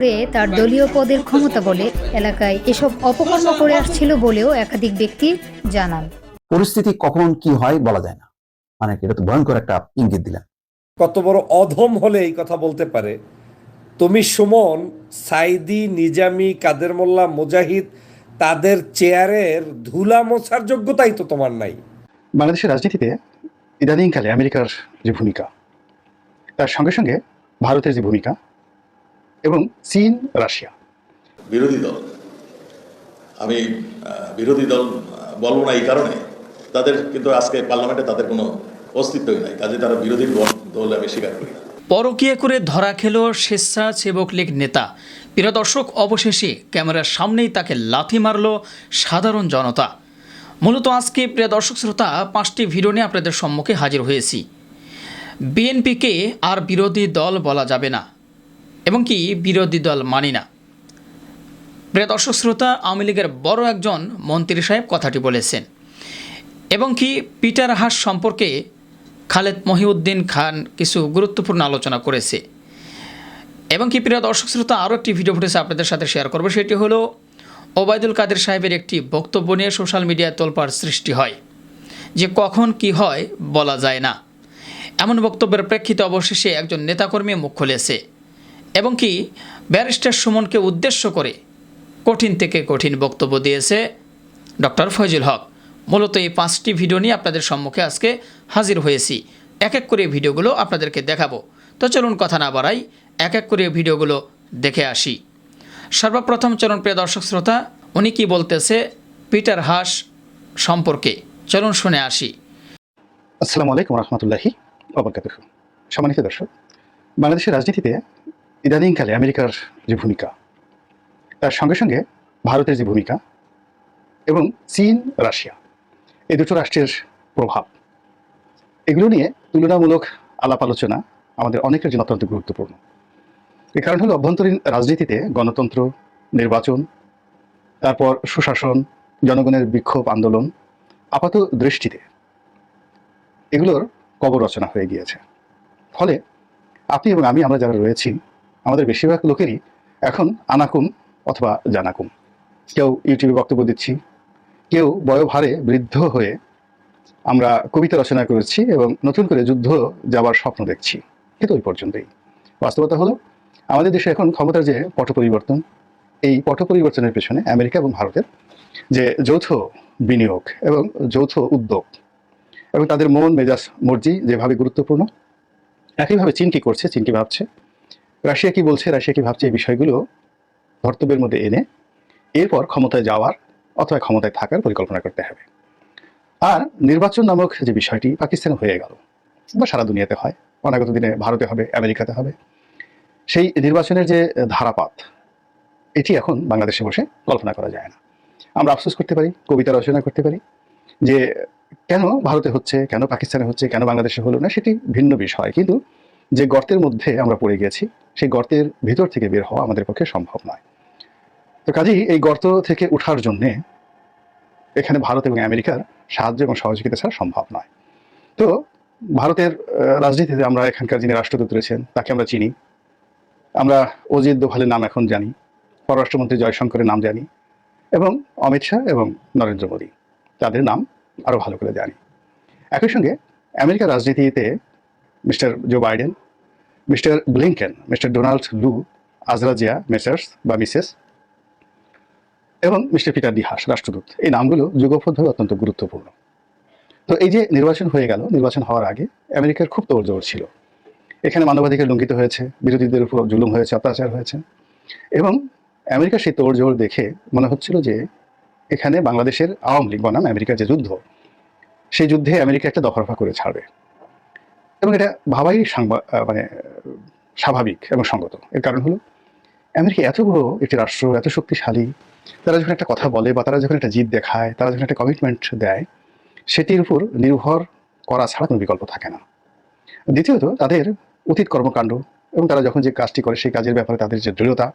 করে তার দলীয় পদের ক্ষমতা বলে এলাকায় এসব অপকর্ম করে আসছিল বলেও একাধিক ব্যক্তি জানান। পরিস্থিতি কখন কি হয় বলা যায় না। মানে এটা তো ভয়ঙ্কর একটা ইঙ্গিত দিলেন। কত বড় অধম হলে এই কথা বলতে পারে। তুমি সুমন সাইদি নিজামি কাদের মোল্লা মুজাহিদ তাদের চেয়ারের ধুলা মোছার যোগ্যতাই তো তোমার নাই। বাংলাদেশের রাজনীতিতে ইদানিংকালে আমেরিকার যে ভূমিকা তার সঙ্গে সঙ্গে ভারতের যে ভূমিকা এবং চীন রাশিয়া। বিরোধী দল। আমি বিরোধী দল বলব না এই কারণে। তাদের কিন্তু আজকে পার্লামেন্টে তাদের কোনো অস্তিত্বই নাই। কাজে তারা বিরোধী দল- আমি স্বীকার করি না। পরকীয়া করে ধরা খেল স্বেচ্ছাসেবক লীগ নেতা। প্রিয় দর্শক অবশেষে ক্যামেরার সামনেই তাকে লাথি মারল সাধারণ জনতা। মূলত আজকে প্রিয় দর্শক শ্রোতা পাঁচটি ভিডিও নিয়ে আপনাদের সম্মুখে হাজির হয়েছি। বিএনপিকে আর বিরোধী দল বলা যাবে না। এবং কি বিরোধী দল মানি না। প্রিয় দর্শক, শ্রোতা, আওয়ামী লীগের বড় একজন মন্ত্রী সাহেব কথাটি বলেছেন। এবং কি পিটার হাস সম্পর্কে খালেদ মহিউদ্দিন খান কিছু গুরুত্বপূর্ণ আলোচনা করেছে। এবং কি প্রিয় দর্শক, শ্রোতা, আরও একটি ভিডিও ফুটেজ আপনাদের সাথে শেয়ার করব, সেটি হলো ওবায়দুল কাদের সাহেবের একটি বক্তব্য নিয়ে সোশ্যাল মিডিয়ায় তোলপাড় সৃষ্টি হয়, যে কখন কি হয় বলা যায় না। এমন বক্তব্যের প্রেক্ষিতে অবশেষে একজন নেতাকর্মী মুখ খুলেছে। এবং কি? ব্যারিস্টার সুমনকে উদ্দেশ্য করে কঠিন থেকে কঠিন বক্তব্য দিয়েছে ডক্টর ফয়জুল হক। মূলত এই পাঁচটি ভিডিও নিয়ে আপনাদের সম্মুখে আজকে হাজির হয়েছি। এক এক করে ভিডিওগুলো আপনাদেরকে দেখাবো। তো চলুন কথা না বাড়াই, এক এক করে ভিডিওগুলো দেখে আসি। সর্বপ্রথম চলুন প্রিয় দর্শক শ্রোতা, উনি কি বলতেছে পিটার হাস সম্পর্কে? চলুন শুনে আসি। আসসালামু আলাইকুম রহমতুল্লাহি অবরকাতুহ সম্মানিত দর্শক, বাংলাদেশের রাজনীতিতে ইদানিংকালে আমেরিকার যে ভূমিকা, তার সঙ্গে সঙ্গে ভারতের যে ভূমিকা এবং চীন, রাশিয়া, এই দুটো রাষ্ট্রের প্রভাব, এগুলো নিয়ে তুলনামূলক আলাপ আলোচনা আমাদের অনেকের জন্য অত্যন্ত গুরুত্বপূর্ণ। এর কারণ হলো অভ্যন্তরীণ রাজনীতিতে গণতন্ত্র, নির্বাচন, তারপর সুশাসন, জনগণের বিক্ষোভ আন্দোলন, আপাত দৃষ্টিতে এগুলোর কবর রচনা হয়ে গিয়েছে। ফলে আপনি এবং আমি আমরা যারা রয়েছি আমাদের বেশিরভাগ লোকেরই এখন আনাকুম অথবা জানাকুম। কেউ ইউটিউবে বক্তব্য দিচ্ছি, কেউ বয়োভারে বৃদ্ধ হয়ে আমরা কবিতা রচনা করেছি এবং নতুন করে যুদ্ধ যাবার স্বপ্ন দেখছি। কিন্তু ওই পর্যন্তই। বাস্তবতা হলো, আমাদের দেশে এখন ক্ষমতার যে পট পরিবর্তন, এই পট পরিবর্তনের পেছনে আমেরিকা এবং ভারতের যে যৌথ বিনিয়োগ এবং যৌথ উদ্যোগ এবং তাদের মন, মেজাজ, মর্জি যেভাবে গুরুত্বপূর্ণ, একইভাবে চীন কি করছে, চীন কি ভাবছে রাশিয়া কি বলছে, রাশিয়া কি ভাবছে এই বিষয়গুলো ধর্তব্যের মধ্যে এনে এরপর ক্ষমতায় যাওয়ার অথবা ক্ষমতায় থাকার পরিকল্পনা করতে হবে। আর নির্বাচন নামক যে বিষয়টি পাকিস্তানে হয়ে গেল বা সারা দুনিয়াতে হয়, অনাগত দিনে ভারতে হবে, আমেরিকাতে হবে, সেই নির্বাচনের যে ধারাপাত, এটি এখন বাংলাদেশে বসে কল্পনা করা যায় না। আমরা আফসোস করতে পারি, কবিতা রচনা করতে পারি যে কেন ভারতে হচ্ছে, কেন পাকিস্তানে হচ্ছে, কেন বাংলাদেশে হলো না, সেটি ভিন্ন বিষয়। কিন্তু যে গর্তের মধ্যে আমরা পড়ে গেছি, সেই গর্তের ভিতর থেকে বের হওয়া আমাদের পক্ষে সম্ভব নয়। তো কাজেই এই গর্ত থেকে ওঠার জন্যে এখানে ভারত এবং আমেরিকার সাহায্য এবং সহযোগিতা ছাড়া সম্ভব নয়। তো ভারতের রাজনীতিতে আমরা এখানকার যিনি রাষ্ট্রদূত রয়েছেন, তাকে আমরা চিনি। আমরা অজিত দোভালের নাম এখন জানি, পররাষ্ট্রমন্ত্রী জয়শঙ্করের নাম জানি এবং অমিত শাহ এবং নরেন্দ্র মোদী, তাদের নাম আরও ভালো করে জানি। একই সঙ্গে আমেরিকার রাজনীতিতে mister Joe Biden, mister Blinken, mister Donald Lu, Azra Zeya, messrs বা মিসেস, এবং মিস্টার পিটার দিহাস রাষ্ট্রদূত। এই নামগুলো যুগপথভাবে অত্যন্ত গুরুত্বপূর্ণ। তো এই যে নির্বাচন হয়ে গেল, নির্বাচন হওয়ার আগে আমেরিকার খুব তোড়জোড় ছিল। এখানে মানবাধিকার লঙ্ঘিত হয়েছে, বিরোধীদের উপর জুলুম হয়েছে, অত্যাচার হয়েছে। এবং আমেরিকার সেই তোড়জোড় দেখে মনে হচ্ছিল যে এখানে বাংলাদেশের আওয়ামী লীগ বনাম আমেরিকার যে যুদ্ধ, সেই যুদ্ধে আমেরিকা একটা দফারফা করে ছাড়বে। এবং এটা ভাবাই মানে স্বাভাবিক এবং সঙ্গত। এর কারণ হলো, আমেরিকা এত বড় একটি রাষ্ট্র, এত শক্তিশালী, তারা যখন একটা কথা বলে বা তারা যখন একটা জিদ দেখায়, তারা যখন একটা কমিটমেন্ট দেয়, সেটির উপর নির্ভর করা ছাড়া কোনো বিকল্প থাকে না। দ্বিতীয়ত, তাদের অতীত কর্মকাণ্ড এবং তারা যখন যে কাজটি করে, সেই কাজের ব্যাপারে তাদের যে দৃঢ়তা,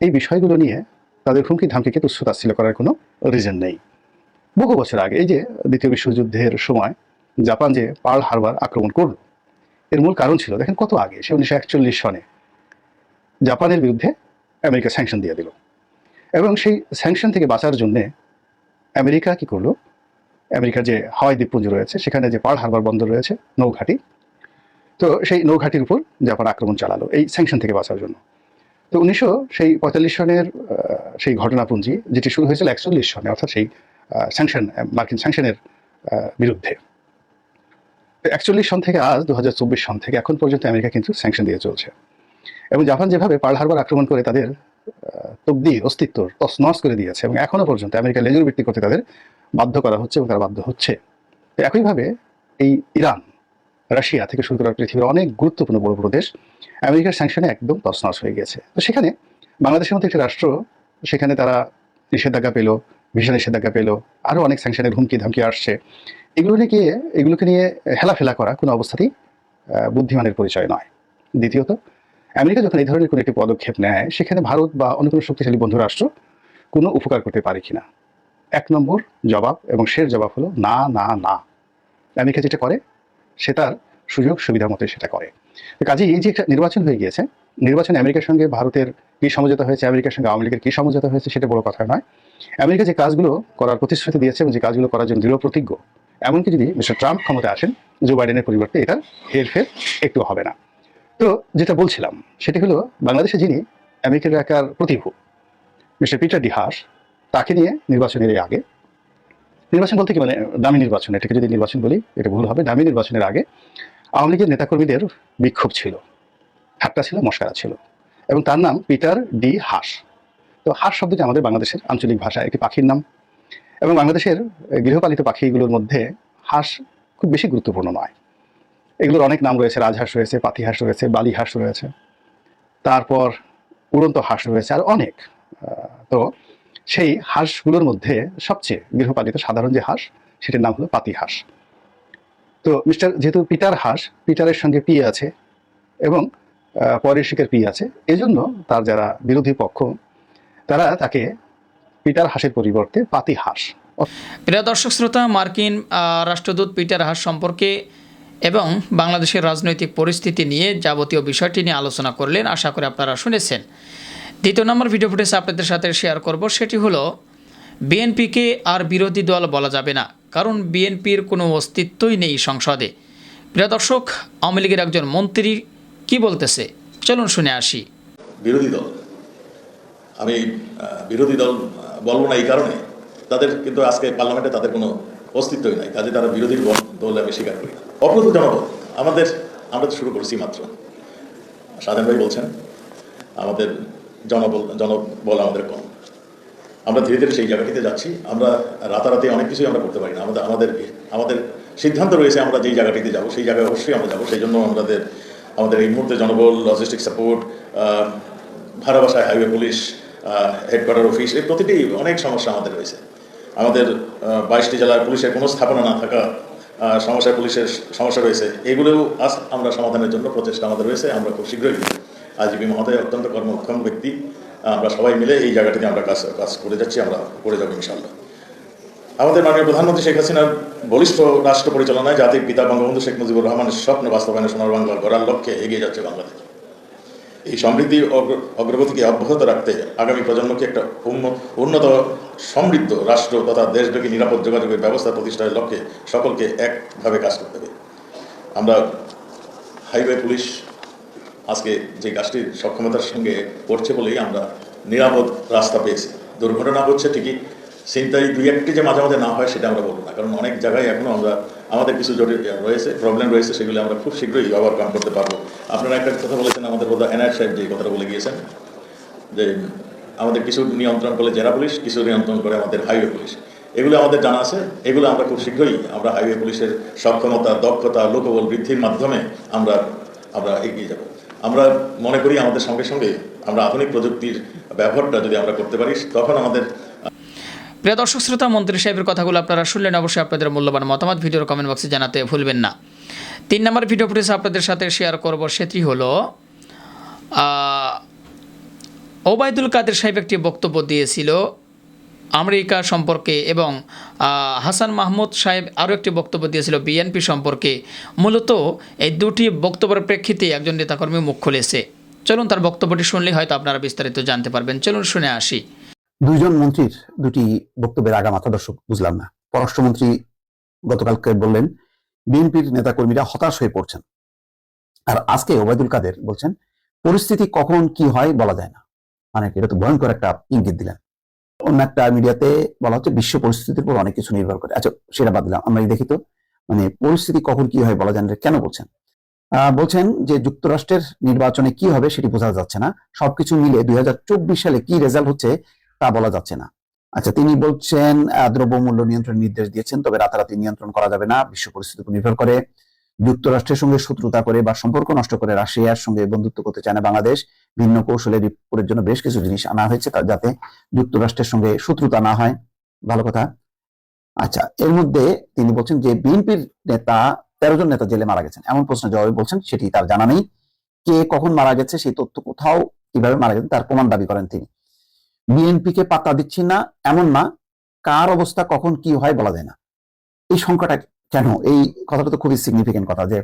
এই বিষয়গুলো নিয়ে তাদের হুমকি ধামকিকে তুচ্ছ তাচ্ছিল্য করার কোনো রিজন নেই। বহু বছর আগে, এই যে দ্বিতীয় বিশ্বযুদ্ধের সময়, জাপান যে পার্ল হারবার আক্রমণ করল এর মূল কারণ ছিল, দেখেন কত আগে, সে উনিশশো একচল্লিশ সনে জাপানের বিরুদ্ধে আমেরিকা স্যাংশন দিয়ে দিল। এবং সেই স্যাংশন থেকে বাঁচার জন্যে আমেরিকা কি করল? আমেরিকার যে হাওয়াই দ্বীপপুঞ্জ রয়েছে, সেখানে যে পার্ল হারবার বন্দর রয়েছে, নৌঘাটি, তো সেই নৌঘাটির উপর জাপান আক্রমণ চালালো, এই স্যাংশন থেকে বাঁচার জন্য। তো উনিশশো সেই পঁয়তাল্লিশ সনের সেই ঘটনাপুঞ্জি, যেটি শুরু হয়েছিল একচল্লিশ সনে, অর্থাৎ সেই স্যাংশন মার্কিন স্যাংশনের বিরুদ্ধে। একচল্লিশ সন থেকে আজ দু হাজার চব্বিশ সন থেকে এখন পর্যন্ত আমেরিকা কিন্তু স্যাংশন দিয়ে চলছে। এবং জাপান যেভাবে পার্ল হারবার আক্রমণ করে তাদের তকদির অস্তিত্ব তসনস করে দিয়েছে এবং এখনও পর্যন্ত আমেরিকা লেজুর ভিত্তি করতে তাদের বাধ্য করা হচ্ছে এবং তারা বাধ্য হচ্ছে। একইভাবে এই ইরান, রাশিয়া থেকে শুরু করা পৃথিবীর অনেক গুরুত্বপূর্ণ বড় বড় দেশ, আমেরিকার স্যাংশনে একদম তছনছ হয়ে গেছে। তো সেখানে বাংলাদেশের মতো একটি রাষ্ট্র, সেখানে তারা নিষেধাজ্ঞা পেল ভিসা নিষেধাজ্ঞা পেল আরও অনেক স্যাংশনের হুমকি ধামকি আসছে। এগুলো নিয়ে এগুলোকে নিয়ে হেলাফেলা করা কোনো অবস্থাতেই বুদ্ধিমানের পরিচয় নয়। দ্বিতীয়ত, আমেরিকা যখন এই ধরনের কোনো একটি পদক্ষেপ নেয়, সেখানে ভারত বা অন্য কোনো শক্তিশালী বন্ধু রাষ্ট্র কোনো উপকার করতে পারে কিনা? এক নম্বর জবাব এবং শের জবাব হলো না না না। আমেরিকা যেটা করে সে তার সুযোগ সুবিধা মতো সেটা করে। তো কাজেই এই যে একটা নির্বাচন হয়ে গিয়েছে নির্বাচনে আমেরিকার সঙ্গে ভারতের কী সমঝোতা হয়েছে, আমেরিকার সঙ্গে আওয়ামী লীগের কী সমঝোতা হয়েছে সেটা বড় কথা নয়। আমেরিকা যে কাজগুলো করার প্রতিশ্রুতি দিয়েছে এবং যে কাজগুলো করার জন্য দৃঢ় প্রতিজ্ঞ, এমনকি যদি মিস্টার ট্রাম্প ক্ষমতায় আসেন, জো বাইডেনের পরিবর্তে এটা হেরফের একটু হবে না। তো যেটা বলছিলাম, সেটি হলো বাংলাদেশে যিনি আমেরিকার এলাকার প্রতিভূ, মিস্টার পিটার ডিহাস তাকে নিয়ে নির্বাচনের আগে, নির্বাচন বলতে কি মানে দামি নির্বাচন, এটাকে যদি নির্বাচন বলি, এটা ভুল হবে, দামি নির্বাচনের আগে আওয়ামী লীগের নেতাকর্মীদের বিক্ষোভ ছিল। ঠাট্টা ছিল মস্কারা ছিল। এবং তার নাম পিটার ডি হাঁস। তো হাস শব্দটি আমাদের বাংলাদেশের আঞ্চলিক ভাষা একটি পাখির নাম। এবং বাংলাদেশের গৃহপালিত পাখিগুলোর মধ্যে হাঁস খুব বেশি গুরুত্বপূর্ণ নয়। এগুলোর অনেক নাম রয়েছে, রাজহাঁস রয়েছে, পাতিহাঁস রয়েছে বালি হাঁস রয়েছে। তারপর উড়ন্ত হাঁস রয়েছে, আর অনেক। তো সেই হাঁসগুলোর মধ্যে সবচেয়ে গৃহপালিত সাধারণ যে হাঁস, সেটার নাম হলো পাতি হাঁস তো মিস্টার, যেহেতু পিটার হাঁস, পিটারের সঙ্গে পি আছে, এবং আহ, পরের শিকের পি আছে। এজন্য তার যারা বিরোধী পক্ষ তারা তাকে পিটার হাসের পরিবর্তে পাতি হাঁস। প্রিয় দর্শক শ্রোতা মার্কিন রাষ্ট্রদূত পিটার হাস সম্পর্কে এবং বাংলাদেশের রাজনৈতিক পরিস্থিতি নিয়ে যাবতীয় বিষয়টি নিয়ে আলোচনা করলেন আশা করি আপনারা শুনেছেন। দ্বিতীয় নম্বর ভিডিও ফুটেজ আপনাদের সাথে শেয়ার করব সেটি হলো বিএনপিকে আর বিরোধী দল বলা যাবে না কারণ বিএনপির কোনো অস্তিত্বই নেই সংসদে। প্রিয় দর্শক আওয়ামী লীগের একজন মন্ত্রী কি বলতেছে? চলুন শুনে আসি। বিরোধী দল। আমি বিরোধী দল বলব না এই কারণে। তাদের কিন্তু আজকে পার্লামেন্টে তাদের কোনো অস্তিত্বই নাই। কাজে তারা বিরোধী দল আমি স্বীকার করি অপ্রতুল জনবল আমাদের, আমরা তো শুরু করছি মাত্র। স্বাধীন ভাই বলছেন, আমাদের জনবল জনবল আমাদের কম। আমরা ধীরে ধীরে সেই জায়গাটিতে যাচ্ছি। আমরা রাতারাতি অনেক কিছুই আমরা করতে পারি না। আমাদের আমাদের আমাদের সিদ্ধান্ত রয়েছে আমরা যেই জায়গাটিতে যাব, সেই জায়গায় অবশ্যই আমরা যাব। সেই জন্য আমাদের আমাদের এই মুহূর্তে জনবল লজিস্টিক সাপোর্ট ভাড়া বাসায় হাইওয়ে পুলিশ হেডকোয়ার্টার অফিস এই প্রতিটি অনেক সমস্যা আমাদের রয়েছে। আমাদের বাইশটি জেলার পুলিশের কোনো স্থাপনা না থাকা সমস্যা পুলিশের সমস্যা রয়েছে। এগুলোও আজ আমরা সমাধানের জন্য প্রচেষ্টা আমাদের রয়েছে। আমরা খুব শীঘ্রই আজীবী মহোদয় অত্যন্ত কর্মক্ষম ব্যক্তি। আমরা সবাই মিলে এই জায়গাটিতে আমরা কাজ কাজ করে যাচ্ছি, আমরা করে যাব ইনশাল্লাহ আমাদের মাননীয় প্রধানমন্ত্রী শেখ হাসিনার বলিষ্ঠ রাষ্ট্র পরিচালনায় জাতির পিতা বঙ্গবন্ধু শেখ মুজিবুর রহমানের স্বপ্ন বাস্তবায়নে সোনার বাংলা গড়ার লক্ষ্যে এগিয়ে যাচ্ছে বাংলাদেশ। এই সমৃদ্ধি অগ্রগতিকে অব্যাহত রাখতে আগামী প্রজন্মকে একটা উন্ন- উন্নত, সমৃদ্ধ রাষ্ট্র তথা দেশব্যাপী নিরাপদ যোগাযোগের ব্যবস্থা প্রতিষ্ঠার লক্ষ্যে সকলকে একভাবে কাজ করতে হবে। আমরা হাইওয়ে পুলিশ আজকে যে কাজটির সক্ষমতার সঙ্গে করছে বলেই আমরা নিরাপদ রাস্তা পেয়েছি। দুর্ঘটনা হচ্ছে ঠিকই চিন্তায় দুই একটি যে মাঝে মাঝে না হয় সেটা আমরা বলব না। কারণ অনেক জায়গায় এখনও আমরা, আমাদের কিছু জটিল রয়েছে প্রবলেম রয়েছে, সেগুলো আমরা খুব শীঘ্রই ওভারকাম করতে পারব। আপনারা একটা কথা বলেছেন, আমাদের বোধ এনআর সাহেব যে কথাটা বলে গিয়েছেন, যে আমাদের কিছু নিয়ন্ত্রণ করে জেলা পুলিশ, কিছু নিয়ন্ত্রণ করে আমাদের হাইওয়ে পুলিশ। এগুলো আমাদের জানা আছে, এগুলো আমরা খুব শীঘ্রই, আমরা হাইওয়ে পুলিশের সক্ষমতা, দক্ষতা, লোকবল বৃদ্ধির মাধ্যমে আমরা আমরা এগিয়ে যাব। আমরা মনে করি আমাদের সঙ্গে সঙ্গে আমরা আধুনিক প্রযুক্তির ব্যবহারটা যদি আমরা করতে পারি, তখন আমাদের প্রিয় দর্শক, শ্রোতা, মন্ত্রী সাহেবের কথাগুলো আপনারা শুনলেন। অবশ্যই আপনাদের মূল্যবান মতামত ভিডিওর কমেন্ট বক্সে জানাতে ভুলবেন না। তিন নম্বর ভিডিও ফুটেজ আপনাদের সাথে শেয়ার করব, সেটি হলো ওবায়দুল কাদের সাহেব একটি বক্তব্য দিয়েছিল আমেরিকা সম্পর্কে এবং হাসান মাহমুদ সাহেব আরও একটি বক্তব্য দিয়েছিল বিএনপি সম্পর্কে। মূলত এই দুটি বক্তব্যের প্রেক্ষিতে একজন নেতাকর্মী মুখ খুলেছে। চলুন তার বক্তব্যটি শুনলে হয়তো আপনারা বিস্তারিত জানতে পারবেন। চলুন শুনে আসি। দুইজন মন্ত্রীর দুটি বক্তব্যের আগা মাথা দর্শক বুঝলাম না। পররাষ্ট্রমন্ত্রী গতকালকে বললেন, বিএনপির নেতাকর্মীরা হতাশ হয়ে পড়ছেন। আর আজকে ওবায়দুল কাদের বলছেন, পরিস্থিতি কখন কি হয় বলা যায় না। মানে এটা তো ভয়ঙ্কর একটা ইঙ্গিত দিলেন। অন্য একটা মিডিয়াতে বলা হচ্ছে, বিশ্ব পরিস্থিতির উপর অনেক কিছু নির্ভর করে। আচ্ছা সেটা বাদ দিলাম। আমরা দেখি তো মানে পরিস্থিতি কখন কি হয় বলা যায় না কেন বলছেন? বলছেন যে যুক্তরাষ্ট্রের নির্বাচনে কি হবে সেটি বোঝা যাচ্ছে না। সবকিছু মিলে দুই হাজার চব্বিশ সালে কি রেজাল্ট হচ্ছে তা বলা যাচ্ছে না। আচ্ছা তিনি বলছেন দ্রব্যমূল্য নিয়ন্ত্রণের নির্দেশ দিয়েছেন, তবে রাতারাতি নিয়ন্ত্রণ করা যাবে না। বিশ্ব পরিস্থিতির উপর নির্ভর করে। যুক্তরাষ্ট্রের সঙ্গে শত্রুতা করে বা সম্পর্ক নষ্ট করে রাশিয়ার সঙ্গে বন্ধুত্ব করতে চায় না বাংলাদেশ। ভিন্ন কৌশলে রিপোর্টের জন্য বেশ কিছু জিনিস আনা হয়েছে যাতে যুক্তরাষ্ট্রের সঙ্গে শত্রুতা না হয়। ভালো কথা। আচ্ছা এর মধ্যে তিনি বলছেন যে, বিএনপির নেতা, তেরো জন নেতা জেলে মারা গেছেন। এমন প্রশ্ন জবাবে বলছেন, সেটি তার জানা নেই। কে কখন মারা গেছে, সেই তথ্য কোথাও কীভাবে মারা গেছে, তার প্রমাণ দাবি করেন তিনি। বিএনপি কে পাত্তা দিচ্ছি না, এমন না। কার অবস্থা, কখন কি হয় বলা যায় না। এই সংখ্যাটা কেন? এই কথাটা তো খুবই সিগনিফিকেন্ট কথা যে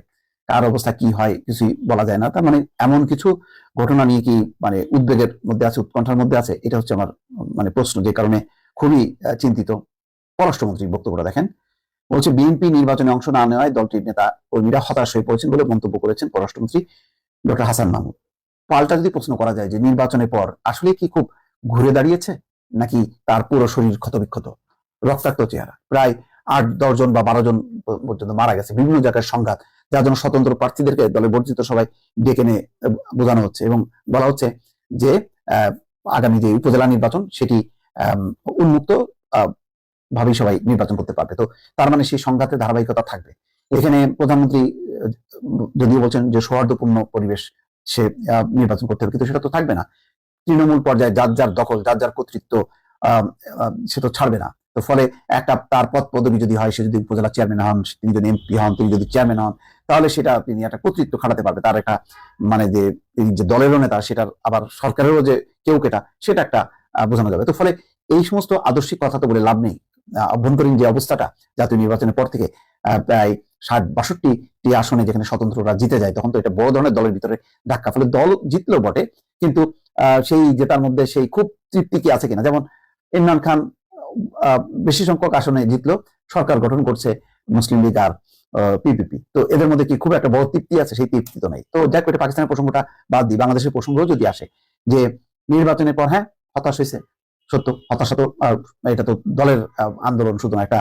কার অবস্থা, কি হয়, কিছুই বলা যায় না। তার মানে এমন কিছু ঘটনা নিয়ে কি মানে উদ্বেগের মধ্যে আছে, উৎকণ্ঠার মধ্যে আছে? এটা হচ্ছে আমার মানে প্রশ্ন যে কারণে খুবই চিন্তিত। পররাষ্ট্রমন্ত্রী বক্তব্যটা দেখেন, বলছে বিএনপি নির্বাচনে অংশ না নেওয়ায় দলটির নেতা কর্মীরা হতাশ হয়ে পড়েছেন বলে মন্তব্য করেছেন পররাষ্ট্রমন্ত্রী ডক্টর হাসান মাহমুদ। পাল্টা যদি প্রশ্ন করা যায় যে নির্বাচনের পর আসলে কি খুব ঘুরে দাঁড়িয়েছে নাকি তার পুরো শরীর ক্ষতবিক্ষত? রক্তাক্ত চেহারা। প্রায় আট দশজন বা বারো জন পর্যন্ত মারা গেছে। বিভিন্ন জায়গায় সংঘাত, যার জন্য স্বতন্ত্র প্রার্থীদেরকে দলে বর্জিত সবাই ডেকে নিয়ে বোঝানো হচ্ছে এবং বলা হচ্ছে যে আগামী যে উপজেলা নির্বাচন, সেটি উন্মুক্ত ভাবেই সবাই নির্বাচন করতে পারবে। তো তার মানে সেই সংঘাতের ধারাবাহিকতা থাকবে। এখানে প্রধানমন্ত্রী যদিও বলছেন যে সৌহার্দ্যপূর্ণ পরিবেশ সে নির্বাচন করতে হবে, কিন্তু সেটা তো থাকবে না। তৃণমূল পর্যায়ে যার যার দখল, যার যার কর্তৃত্ব সে তো ছাড়বে না। তো ফলে একটা তার পদ পদবি যদি হয়, সে যদি উপজেলা চেয়ারম্যান হন, তিনি যদি এমপি হন, তিনি যদি চেয়ারম্যান হন, তাহলে সেটা তিনি একটা কর্তৃত্ব খাটাতে পারবে। তার একটা মানে যে যে দলেরও নেতা, সেটার আবার সরকারেরও যে কেউ কেটা, সেটা একটা বোঝানো যাবে। তো ফলে এই সমস্ত আদর্শিক কথা তো বলে লাভ নেই। অভ্যন্তরীণ যে অবস্থাটা, জাতীয় নির্বাচনের পর থেকে প্রায় ষাট বাষট্টি আসনে যেখানে স্বতন্ত্ররা জিতে যায়, তখন তো এটা বড় ধরনের দলের ভিতরে ধাক্কা। ফলে দল জিতলেও বটে, কিন্তু সেই জেতার মধ্যে সেই খুব তৃপ্তি কি আছে কিনা? যেমন ইমরান খান বেশি সংখ্যক আসনে জিতলো, সরকার গঠন করছে মুসলিম লীগ আর পিপিপি তো এদের মধ্যে কি খুব একটা বড় তৃপ্তি আছে? সেই তৃপ্তি তো নেই। তো যাক, এটা পাকিস্তানের প্রসঙ্গটা বাদ দিই, বাংলাদেশের প্রসঙ্গ যদি আসে যে নির্বাচনের পর হ্যাঁ হতাশ হয়েছে, সত্য, হতাশা তো এটা তো দলের আন্দোলন শুধু একটা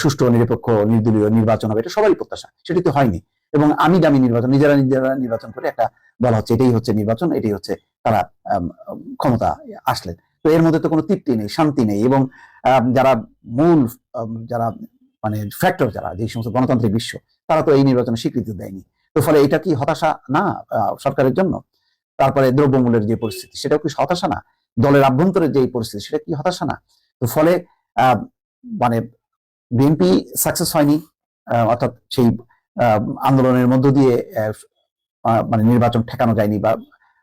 সুষ্ঠু, নিরপেক্ষ, নির্দলীয় নির্বাচন হবে, এটা সবারই প্রত্যাশা, সেটি তো হয়নি। এবং আমি দামি নির্বাচন, নিজেরা নিজেরা নির্বাচন করে একটা বলা হচ্ছে, এটাই হচ্ছে নির্বাচন, এটাই হচ্ছে তারা ক্ষমতা আসলেন তো এর মধ্যে তো কোনো তৃপ্তি নেই, শান্তি নেই এবং যারা মূল যারা মানে ফ্যাক্টর যারা, যে সমস্ত গণতান্ত্রিক বিশ্ব, তারা তো এই নির্বাচনে স্বীকৃতি দেয়নি। তো ফলে এটা কি হতাশা না সরকারের জন্য? তারপরে দ্রব্যমূল্যের যে পরিস্থিতি, সেটাও কি হতাশা না? দলের আভ্যন্তরের যে পরিস্থিতি, সেটা কি হতাশা না? তো ফলে মানে বিএনপি সাকসেস হয়নি অর্থাৎ সেই আন্দোলনের মধ্য দিয়ে মানে নির্বাচন ঠেকানো যায়নি বা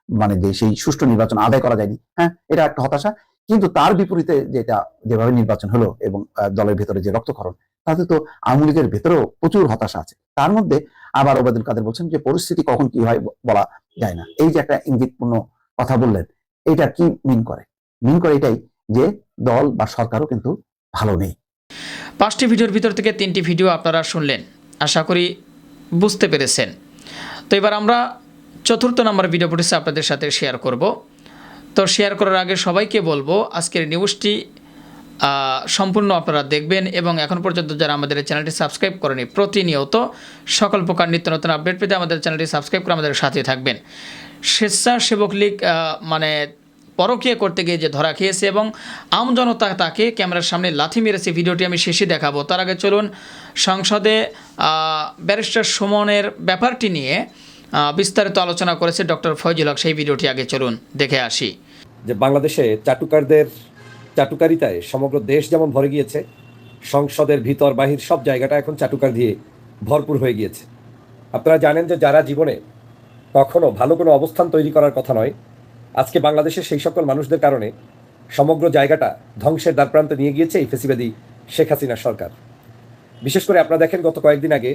মানে যে সেই সুষ্ঠু নির্বাচন আদায় করা যায়নি হ্যাঁ এটা একটা হতাশা। কিন্তু তার বিপরীতে যেটা যেভাবে নির্বাচন হলো এবং দলের ভেতরে যে রক্তক্ষরণ, তাতে তো আওয়ামী লীগের ভেতরেও প্রচুর হতাশা আছে। তার মধ্যে আবার ওবায়দুল কাদের বলছেন যে পরিস্থিতি কখন কি হয় বলা যায় না। এই যে একটা ইঙ্গিতপূর্ণ কথা বললেন, এটা কি মিন করে? মিন করে এটাই যে দল বা সরকারও কিন্তু ভালো নেই। পাঁচটি ভিডিওর ভিতর থেকে তিনটি ভিডিও আপনারা শুনলেন। আশা করি বুঝতে পেরেছেন। তো এবার আমরা চতুর্থ নম্বর ভিডিও ফুটেজে আপনাদের সাথে শেয়ার করব। তো শেয়ার করার আগে সবাইকে বলব, আজকের নিউজটি সম্পূর্ণ আপনারা দেখবেন এবং এখন পর্যন্ত যারা আমাদের চ্যানেলটি সাবস্ক্রাইব করেনি, প্রতিনিয়ত সকল প্রকার নিত্য নতুন আপডেট পেতে আমাদের চ্যানেলটি সাবস্ক্রাইব করে আমাদের সাথে থাকবেন। স্বেচ্ছাসেবক লীগ মানে পরকীয় করতে গিয়ে যে ধরা খেয়েছে এবং আমজনতা তাকে ক্যামেরার সামনে লাথি মেরেছে, ভিডিওটি আমি শেষে দেখাবো। তার আগে চলুন সংসদে ব্যারিস্টার সুমনের ব্যাপারটি নিয়ে বিস্তারিত আলোচনা করেছে ডক্টর ফয়জুল হক। সেই ভিডিওটি আগে চলুন, দেখে আসি। যে বাংলাদেশে চাটুকারদের, চাটুকারিতায় সমগ্র দেশ যেমন ভরে গিয়েছে, সংসদের ভিতর, বাহির সব জায়গাটা এখন চাটুকার দিয়ে ভরপুর হয়ে গিয়েছে। আপনারা জানেন যে যারা জীবনে কখনো ভালো কোনো অবস্থান তৈরি করার কথা নয়, আজকে বাংলাদেশের সেই সকল মানুষদের কারণে সমগ্র জায়গাটা ধ্বংসের দ্বারপ্রান্তে নিয়ে গিয়েছে এই ফেসিবাদী শেখ হাসিনা সরকার। বিশেষ করে আপনারা দেখেন, গত কয়েকদিন আগে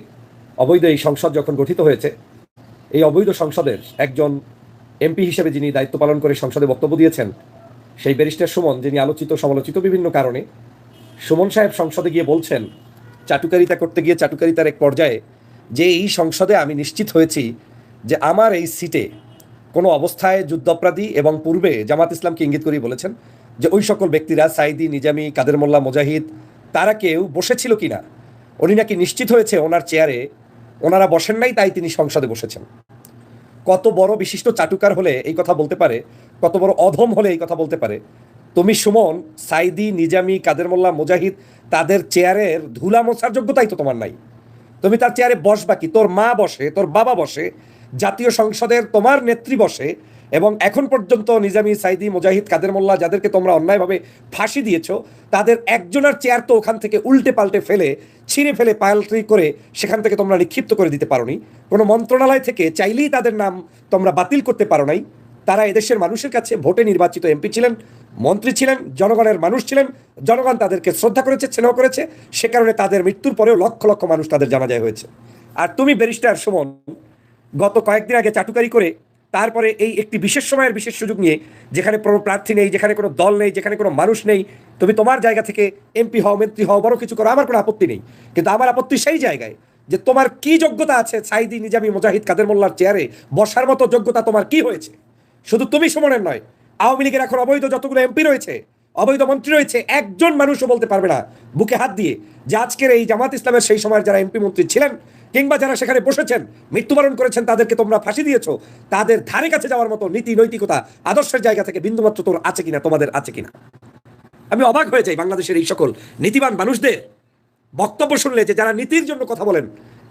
অবৈধ এই সংসদ যখন গঠিত হয়েছে এই অবৈধ সংসদের একজন এমপি হিসেবে যিনি দায়িত্ব পালন করে সংসদে বক্তব্য দিয়েছেন, সেই ব্যারিস্টার সুমন, যিনি আলোচিত, সমালোচিত বিভিন্ন কারণে সুমন সাহেব সংসদে গিয়ে বলছেন, চাটুকারিতা করতে গিয়ে চাটুকারিতার এক পর্যায়ে যে এই সংসদে আমি নিশ্চিত হয়েছি যে আমার এই সিটে কোনো অবস্থায় যুদ্ধাপরাধী এবং পূর্বে জামাত ইসলামকে ইঙ্গিত করে বলেছেন যে ওই সকল ব্যক্তিরা, সাইদি, নিজামি, কাদের মোল্লা, মুজাহিদ, তারা কেউ বসেছিল কিনা? উনি নাকি নিশ্চিত হয়েছে ওনার চেয়ারে ওনারা বসেন নাই, তাই তিনি সংসদে বসেছেন। কত বড় বিশিষ্ট চাটুকার হলে এই কথা বলতে পারে, কত বড় অধম হলে এই কথা বলতে পারে। তুমি সুমন, সাইদি, নিজামি, কাদের মোল্লা, মুজাহিদ, তাদের চেয়ারের ধুলা মোছার যোগ্যতাই তো তোমার নাই। তুমি তার চেয়ারে বসবা কি তোর মা বসে, তোর বাবা বসে, জাতীয় সংসদের তোমার নেত্রী বসে এবং এখন পর্যন্ত নিজামি সাইদি মুজাহিদ কাদের মোল্লা, যাদেরকে তোমরা অন্যায়ভাবে ফাঁসি দিয়েছ, তাদের একজনের চেয়ার তো ওখান থেকে উল্টে পাল্টে ফেলে, ছিঁড়ে ফেলে পাল্টি করে সেখান থেকে তোমরা নিক্ষিপ্ত করে দিতে পারোনি। কোনো মন্ত্রণালয় থেকে চাইলেই তাদের নাম তোমরা বাতিল করতে পারো নাই। তারা এদেশের মানুষের কাছে ভোটে নির্বাচিত এমপি ছিলেন, মন্ত্রী ছিলেন, জনগণের মানুষ ছিলেন, জনগণ তাদেরকে শ্রদ্ধা করেছে, স্নেহ করেছে, সে কারণে তাদের মৃত্যুর পরেও লক্ষ লক্ষ মানুষ তাদের জানা যায় হয়েছে। আর তুমি ব্যারিস্টার সুমন, গত কয়েকদিন আগে চাটুকারি করে তারপরে এই একটি বিশেষ সময়ের বিশেষ সুযোগ নিয়ে যেখানে কোনো প্রার্থী নেই, যেখানে কোনো দল নেই, যেখানে কোনো মানুষ নেই, তুমি তোমার জায়গা থেকে এমপি হও, মন্ত্রী হও, বড় কিছু করো, আমার কোনো আপত্তি নেই। কিন্তু আমার আপত্তি সেই জায়গায় যে তোমার কি যোগ্যতা আছে সাইদি, নিজামি, মুজাহিদ, কাদের মোল্লার চেয়ারে বসার মতো যোগ্যতা তোমার কি হয়েছে? শুধু তুমি সুমনের নয়, আওয়ামী লীগের এখন অবৈধ যতগুলো এমপি রয়েছে, অবৈধ মন্ত্রী রয়েছে, একজন মানুষও বলতে পারবে না। বুকে হাত দিয়ে যে আজকের এই জামাত ইসলামের সেই সময়ের যারা এমপি মন্ত্রী ছিলেন কিংবা যারা সেখানে বসেছেন, মৃত্যুবরণ করেছেন, তাদেরকে তোমরা ফাঁসি দিয়েছ, তাদের ধারে কাছে যাওয়ার মতো নীতি, নৈতিকতা, আদর্শের জায়গা থেকে বিন্দুমাত্র তোর আছে কিনা, তোমাদের আছে কিনা? আমি অবাক হয়ে যাই বাংলাদেশের এই সকল নীতিবান মানুষদের। বক্তব্য শুনলে যে যারা নীতির জন্য কথা বলেন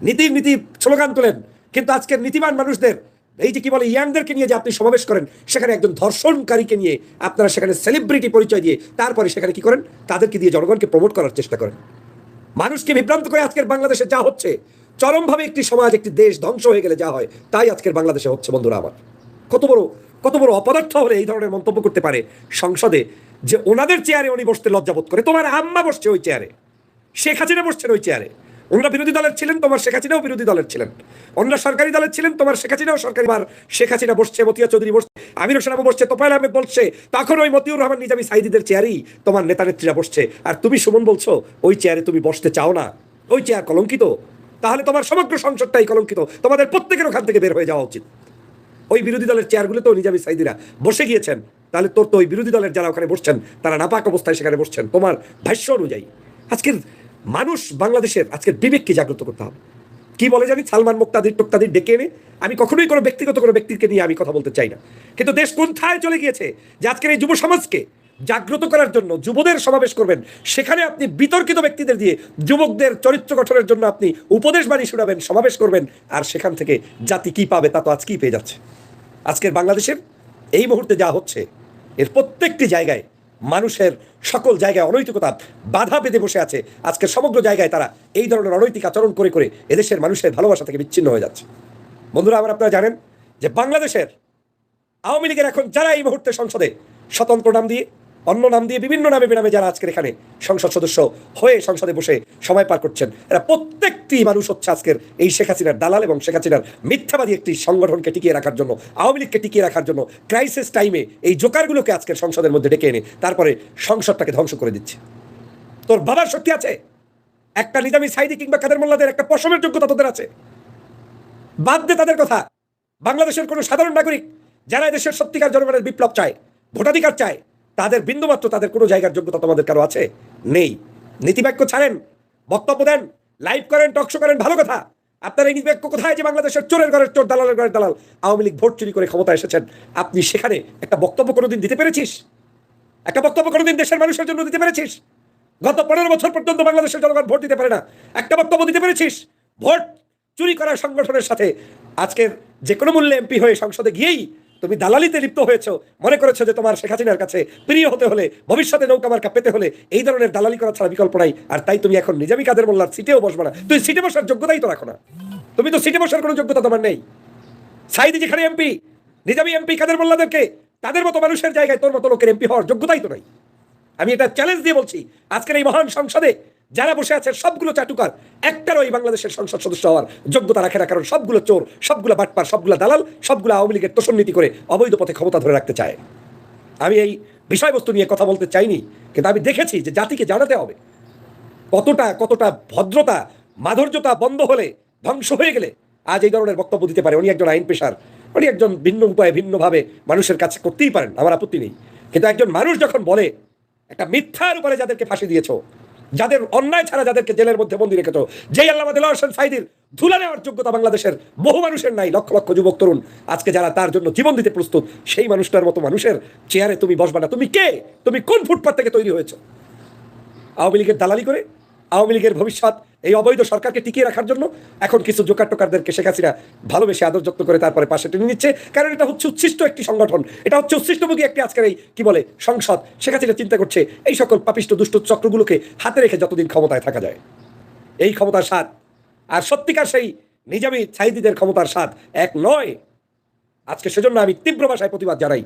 নীতির নীতি স্লোগান তোলেন, কিন্তু আজকের নীতিবান মানুষদের, এই যে কি বলে, ইয়াংদেরকে নিয়ে যে আপনি সমাবেশ করেন, সেখানে একজন ধর্ষণকারীকে নিয়ে আপনারা সেখানে সেলিব্রিটি পরিচয় দিয়ে, তারপরে সেখানে কি করেন? তাদেরকে দিয়ে জনগণকে প্রমোট করার চেষ্টা করেন। মানুষকে বিভ্রান্ত করে আজকের বাংলাদেশে যা হচ্ছে চরমভাবে একটি সমাজ, একটি দেশ ধ্বংস হয়ে গেলে যা হয়, তাই আজকের বাংলাদেশে হচ্ছে বন্ধুরা আমার। কত বড় কত বড় অপদার্থ হলে এই ধরনের মন্তব্য করতে পারে সংসদে যে ওনাদের চেয়ারে উনি বসতে লজ্জাবোধ করে। তোমার আম্মা বসছে ওই চেয়ারে শেখ হাসিনা বসছেন ওই চেয়ারে ওনারা বিরোধী দলের ছিলেন, তোমার শেখ হাসিনাও বিরোধী দলের ছিলেন। অন্য সরকারি দলের ছিলেন, তোমার শেখ হাসিনাও সরকারি। বার শেখ হাসিনা বসছে, মতিয়া চৌধুরী বসছে, আমির হোসেন আবু বসছে, তোফায়ল আহমেদ বলছে তখন ওই মতিউর রহমান নিজামী সাইদিদের চেয়ারেই তোমার নেতা নেত্রীরা বসছে। আর তুমি সুমন বলছো, ওই চেয়ারে তুমি বসতে চাও না। ওই চেয়ার কলঙ্কিত। তাহলে তোমার সমগ্র সংসদটাই কলঙ্কিত। তোমাদের প্রত্যেকের ওখান থেকে বের হয়ে যাওয়া উচিত। ওই বিরোধী দলের চেয়ারগুলোতেও নিজামী সাইদিরা বসে গিয়েছেন। তাহলে তোর তো ওই বিরোধী দলের যারা ওখানে বসছেন, তারা নাপাক অবস্থায় সেখানে বসছেন। তোমার ভাষ্য অনুযায়ী আজকের মানুষ বাংলাদেশের, আজকের বিবেককে জাগ্রত করতে হবে। কি বলে জানি? সালমান মুক্তাদির টুক্তাদির ডেকে এনে আমি কখনোই কোনো ব্যক্তিগত কোনো ব্যক্তিকে নিয়ে আমি কথা বলতে চাই না। কিন্তু দেশ কোথায় চলে গিয়েছে যে আজকের এই যুব সমাজকে জাগ্রত করার জন্য যুবদের সমাবেশ করবেন। সেখানে আপনি বিতর্কিত ব্যক্তিদের দিয়ে যুবকদের চরিত্র গঠনের জন্য আপনি উপদেশ বাণী শোনাবেন, সমাবেশ করবেন। আর সেখান থেকে জাতি কি পাবে তা তো আজকেই পেয়ে যাচ্ছে। আজকের বাংলাদেশের এই মুহূর্তে যা হচ্ছে, এর প্রত্যেকটি জায়গায় মানুষের সকল জায়গায় অনৈতিকতা বাধা বেঁধে বসে আছে। আজকের সমগ্র জায়গায় তারা এই ধরনের অনৈতিক আচরণ করে করে এদেশের মানুষের ভালোবাসা থেকে বিচ্ছিন্ন হয়ে যাচ্ছে। বন্ধুরা, আমার আপনারা জানেন যে বাংলাদেশের আওয়ামী লীগের এখন যারা এই মুহূর্তে সংসদে স্বতন্ত্র নাম দিয়ে অন্য নাম দিয়ে বিভিন্ন নামে বেনামে যারা আজকের এখানে সংসদ সদস্য হয়ে সংসদে বসে সময় পার করছেন, এরা প্রত্যেকটি মানুষ হচ্ছে আজকের এই শেখ হাসিনার দালাল এবং শেখ হাসিনার মিথ্যাবাদী একটি সংগঠনকে টিকিয়ে রাখার জন্য, আওয়ামী লীগকে টিকিয়ে রাখার জন্য ক্রাইসিস টাইমে এই জোকারগুলোকে আজকের সংসদের মধ্যে ডেকে এনে তারপরে সংসদটাকে ধ্বংস করে দিচ্ছে। তোর বাবার শক্তি আছে? একটা নিজামি সাইদি কিংবা কাদের মোল্লাদের একটা পশমের যোগ্যতা তোদের আছে? বাদ দে তাদের কথা। বাংলাদেশের কোনো সাধারণ নাগরিক যারা দেশের সত্যিকার জনগণের বিপ্লব চায়, ভোটাধিকার চায় তাদের বিন্দুমাত্র তাদের কোনো জায়গার যোগ্যতা তোমাদের কারও আছে? নেই। নীতিবাক্য ছাড়েন, বক্তব্য দেন, লাইভ করেন টকশো করেন, ভালো কথা। আপনার এই নীতিবাক্য কোথায় যে বাংলাদেশের চোরের ঘরের চোর, দালালের ঘরের দালাল? আওয়ামী লীগ ভোট চুরি করে ক্ষমতা এসেছেন। আপনি সেখানে একটা বক্তব্য কোনোদিন দিতে পেরেছিস? একটা বক্তব্য কোনোদিন দেশের মানুষের জন্য দিতে পেরেছিস? গত পনেরো বছর পর্যন্ত বাংলাদেশের জনগণ ভোট দিতে পারে না। একটা বক্তব্য দিতে পেরেছিস? ভোট চুরি করার সংগঠনের সাথে আজকের যে কোনো মূল্যে এমপি হয়ে সংসদে গিয়েই তুমি দালালিতে লিপ্ত হয়েছো। মনে করেছ যে তোমার শেখ হাসিনার কাছে প্রিয় হতে হলে, ভবিষ্যতে নৌকা মার্কা পেতে হলে এই ধরনের দালালি করা ছাড়া বিকল্প নাই। আর তাই তুমি এখন নিজামি কাদের মোল্লার সিটেও বসবে না। তুই সিটে বসার যোগ্যতাই তো রাখো না। তুমি তো সিটে বসার কোনো যোগ্যতা তোমার নেই। সাইদি যেখানে এমপি, নিজামি এমপি কাদের মোল্লাদেরকে, তাদের মতো মানুষের জায়গায় তোর মতো লোকের এমপি হওয়ার যোগ্যতাই তো নাই। আমি এটা চ্যালেঞ্জ দিয়ে বলছি, আজকের এই মহান সংসদে যারা বসে আছে সবগুলো চাটুকার, একটারও এই বাংলাদেশের সংসদ সদস্য হওয়ার যোগ্যতা রাখে না, কারণ সবগুলো চোর, সবগুলো বাটপার, সবগুলো দালাল, সবগুলো আওয়ামী লীগের তোষণনীতি করে অবৈধ পথে ক্ষমতা ধরে রাখতে চায়। আমি এই বিষয়বস্তু নিয়ে কথা বলতে চাইনি, কিন্তু আমি দেখেছি যে জাতিকে জানাতে হবে কতটা কতটা ভদ্রতা, মাধুর্যতা বন্ধ হলে, ধ্বংস হয়ে গেলে আজ এই ধরনের বক্তব্য দিতে পারে। উনি একজন আইন পেশার, উনি একজন ভিন্ন উপায়ে ভিন্নভাবে মানুষের কাছে করতেই পারেন, আমার আপত্তি নেই। কিন্তু একজন মানুষ যখন বলে, একটা মিথ্যার উপরে যাদেরকে ফাঁসি দিয়েছ যাদের অন্যায় ছাড়া যাদেরকে জেলের মধ্যে বন্দি রেখেছ। যেই আল্লাহ দিল হোসেন ধুলা নেওয়ার যোগ্যতা বাংলাদেশের বহু মানুষের নাই, লক্ষ লক্ষ যুবক, তরুণ। আজকে যারা তার জন্য জীবন দিতে প্রস্তুত, সেই মানুষটার মতো মানুষের চেয়ারে তুমি বসবা না। তুমি কে? তুমি কোন ফুটপাত থেকে তৈরি হয়েছো? আওয়ামী লীগের দালালি করে আওয়ামী লীগের ভবিষ্যৎ এই অবৈধ সরকারকে টিকিয়ে রাখার জন্য এখন কিছু জোকার টোকারদেরকে শেখ হাসিনা ভালোবেসে আদর যত্ন করে তারপরে পাশে টেনে নিচ্ছে। কারণ এটা হচ্ছে উচ্ছিষ্ট একটি সংগঠন। এটা হচ্ছে উচ্ছিষ্টভোগী একটি আজকের এই, কি বলে, সংসদ। শেখ হাসিনা চিন্তা করছে, এই সকল পাপিষ্ট দুষ্ট চক্রগুলোকে হাতে রেখে যতদিন ক্ষমতায় থাকা যায়। এই ক্ষমতার স্বাদ, আর সত্যিকার সেই নিজামী ছাইদিদের ক্ষমতার স্বাদ এক নয়। আজকে সেজন্য আমি তীব্র ভাষায় প্রতিবাদ জানাই।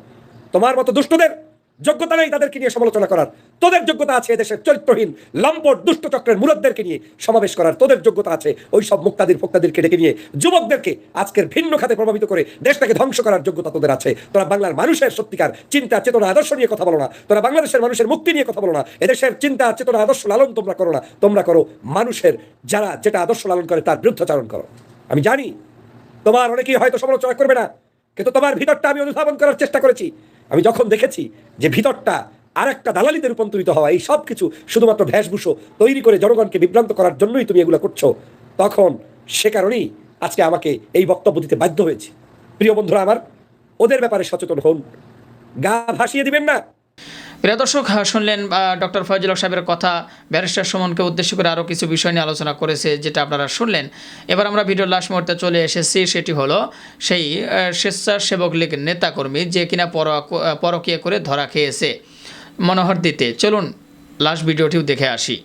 তোমার মতো দুষ্টদের যোগ্যতা নেই তাদেরকে নিয়ে সমালোচনা করার। তোদের যোগ্যতা আছে এদেশের চরিত্রহীন, লম্পট, দুষ্ট চক্রের মুরদদেরকে নিয়ে সমাবেশ করার। তোদের যোগ্যতা আছে ওই সব মুক্তাদির ফোক্তাদিরকে ডেকে নিয়ে যুবকদেরকে আজকের ভিন্ন খাতে প্রভাবিত করে দেশটাকে ধ্বংস করার যোগ্যতা তোদের আছে। তোরা বাংলার মানুষের সত্যিকার চিন্তা, চেতনা, আদর্শ নিয়ে কথা বলো না। তোরা বাংলাদেশের মানুষের মুক্তি নিয়ে কথা বলো না। এদেশের চিন্তা, চেতনা, আদর্শ লালন তোমরা করো না। তোমরা করো মানুষের যারা যেটা আদর্শ লালন করে তার বিরুদ্ধাচারণ করো। আমি জানি, তোমার অনেকেই হয়তো সমালোচনা করবে না, কিন্তু তোমার ভিতরটা আমি অনুধাবন করার চেষ্টা করেছি। আমি যখন দেখেছি যে ভিতরটা আর একটা দালালিতে রূপান্তরিত হওয়া, এই সব কিছু শুধুমাত্র ভেষভূষ তৈরি করে জনগণকে বিভ্রান্ত করার জন্যই তুমি এগুলো করছ, তখন সে কারণেই আজকে আমাকে এই বক্তব্য দিতে বাধ্য হয়েছে। প্রিয় বন্ধুরা আমার, ওদের ব্যাপারে সচেতন হন। গা ভাসিয়ে দিবেন না। প্রিয় দর্শক হ্যাঁ, শুনলেন ডক্টর ফয়জুল সাহেবের কথা। ব্যারিস্টার সুমনকে উদ্দেশ্য করে আরও কিছু বিষয় নিয়ে আলোচনা করেছে যেটা আপনারা শুনলেন। এবার আমরা ভিডিওর লাস্ট মুহূর্তে চলে এসেছি সেটি হলো সেই স্বেচ্ছাসেবক লীগ নেতাকর্মী যে কিনা পর পরকীয়া করে ধরা খেয়েছে। মনোহর দিতে চলুন লাস্ট ভিডিওটিও দেখে আসি।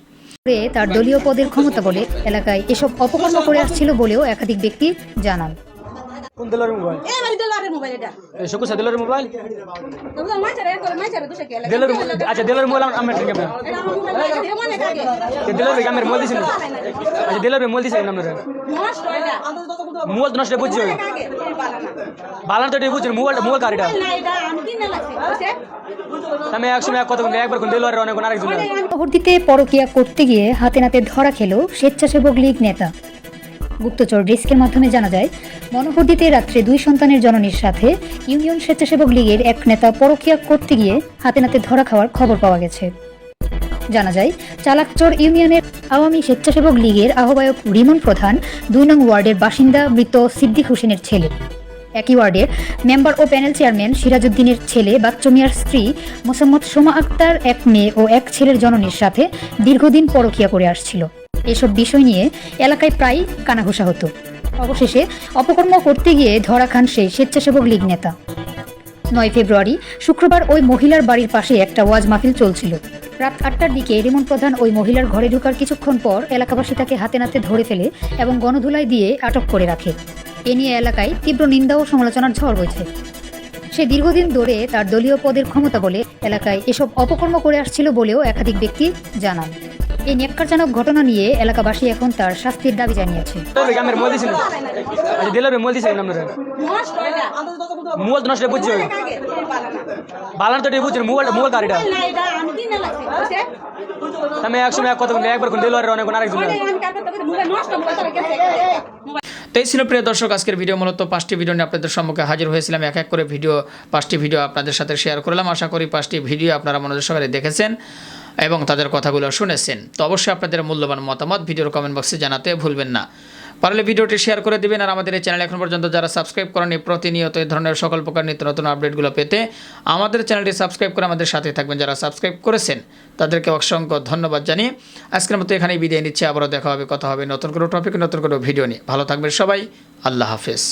তার দলীয় পদের ক্ষমতা বলে এলাকায় এসব অপকর্ম করে আসছিল বলেও একাধিক ব্যক্তি জানান। কোন দিলার মোবাইল? এ মানে ডলারের মোবাইল এটা। এই শুকু সা দিলার মোবাইল? তোমরা করে দুশো দিলার আচ্ছা দিলার মোবাইল আমি ঠিক আছে এটা কাকে তে দিলার মোবাইল দিছেন আচ্ছা দিলার মোবাইল দিছেন আপনারা নষ্ট এটা। মোবাইল নষ্ট বুঝছ? কাকে? পালানা বালান তো এটা বুঝছেন মোবাইল মোবাইল কারিটা না এটা আমি একসময় এক কথা একবার কোন দিলার অনেক আরেকজন পরবর্তীতে পরকিয়া করতে গিয়ে হাতে নাতে ধরা খেল স্বেচ্ছাসেবক লীগ নেতা। গুপ্তচর ডেস্কের মাধ্যমে জানা যায়, মনোহরদিতে রাত্রে দুই সন্তানের জননীর সাথে ইউনিয়ন স্বেচ্ছাসেবক লীগের এক নেতা পরকিয়া করতে গিয়ে হাতে নাতে ধরা খাওয়ার খবর পাওয়া গেছে। জানা যায়, চালাকচর ইউনিয়নের আওয়ামী স্বেচ্ছাসেবক লীগের আহ্বায়ক রিমন প্রধান, দুই নং ওয়ার্ডের বাসিন্দা মৃত সিদ্দিক হোসেনের ছেলে। একই ওয়ার্ডের মেম্বার ও প্যানেল চেয়ারম্যান সিরাজউদ্দিনের ছেলে বাচ্চু মিয়ার স্ত্রী মোসাম্মদ সোমা আক্তার, এক মেয়ে ও এক ছেলের জননীর সাথে দীর্ঘদিন পরকিয়া করে আসছিল। এসব বিষয় নিয়ে এলাকায় প্রায় কানাঘোষা হতো। অবশেষে অপকর্ম করতে গিয়ে ধরা খান সেই স্বেচ্ছাসেবক লীগ নেতা। নয় ফেব্রুয়ারি, শুক্রবার ওই মহিলার বাড়ির পাশে একটা ওয়াজ মাহফিল চলছিল। রাত আটটার দিকে রেমন প্রধান ওই মহিলার ঘরে ঢোকার কিছুক্ষণ পর এলাকাবাসী তাকে হাতে নাতে ধরে ফেলে এবং গণধুলাই দিয়ে আটক করে রাখে। এ নিয়ে এলাকায় তীব্র নিন্দা ও সমালোচনার ঝড় হয়েছে সে দীর্ঘদিন ধরে তার দলীয় পদের ক্ষমতা বলে এলাকায় এসব অপকর্ম করে আসছিল বলেও একাধিক ব্যক্তি জানান। এই ন্যাক্কারজনক ঘটনা নিয়ে এলাকাবাসী এখন তার শাস্তির দাবি জানিয়েছে। মোবাইল নষ্ট বুঝছ বালান তো আমি এক কথা একবার কোন অনেক আরেকজন তো এই ছিল প্রিয় দর্শক আজকের ভিডিও মূলত পাঁচটি ভিডিও নিয়ে আপনাদের সম্মুখে হাজির হয়েছিলাম। এক এক করে ভিডিও পাঁচটি ভিডিও আপনাদের সাথে শেয়ার করলাম। আশা করি পাঁচটি ভিডিও আপনারা মনোযোগ সহকারে দেখেছেন। এবং তাদের কথাগুলো শুনেছেন। তো অবশ্যই আপনাদের মূল্যবান মতামত ভিডিওর কমেন্ট বক্সে জানাতে ভুলবেন না। পারলে ভিডিওটি শেয়ার করে দিবেন আর আমাদের এই চ্যানেল এখন পর্যন্ত যারা সাবস্ক্রাইব করেনি প্রতিনিয়ত এই ধরনের সকল প্রকার নিত্য নতুন আপডেটগুলো পেতে আমাদের চ্যানেলটি সাবস্ক্রাইব করে আমাদের সাথে থাকবেন। যারা সাবস্ক্রাইব করেছেন, তাদেরকে অসংখ্য ধন্যবাদ জানিয়ে আজকের মতো এখানেই বিদায় নিচ্ছে। আবারও দেখা হবে, কথা হবে নতুন কোনো টপিক নতুন কোনো ভিডিও নিয়ে। ভালো থাকবেন সবাই, আল্লাহ হাফেজ।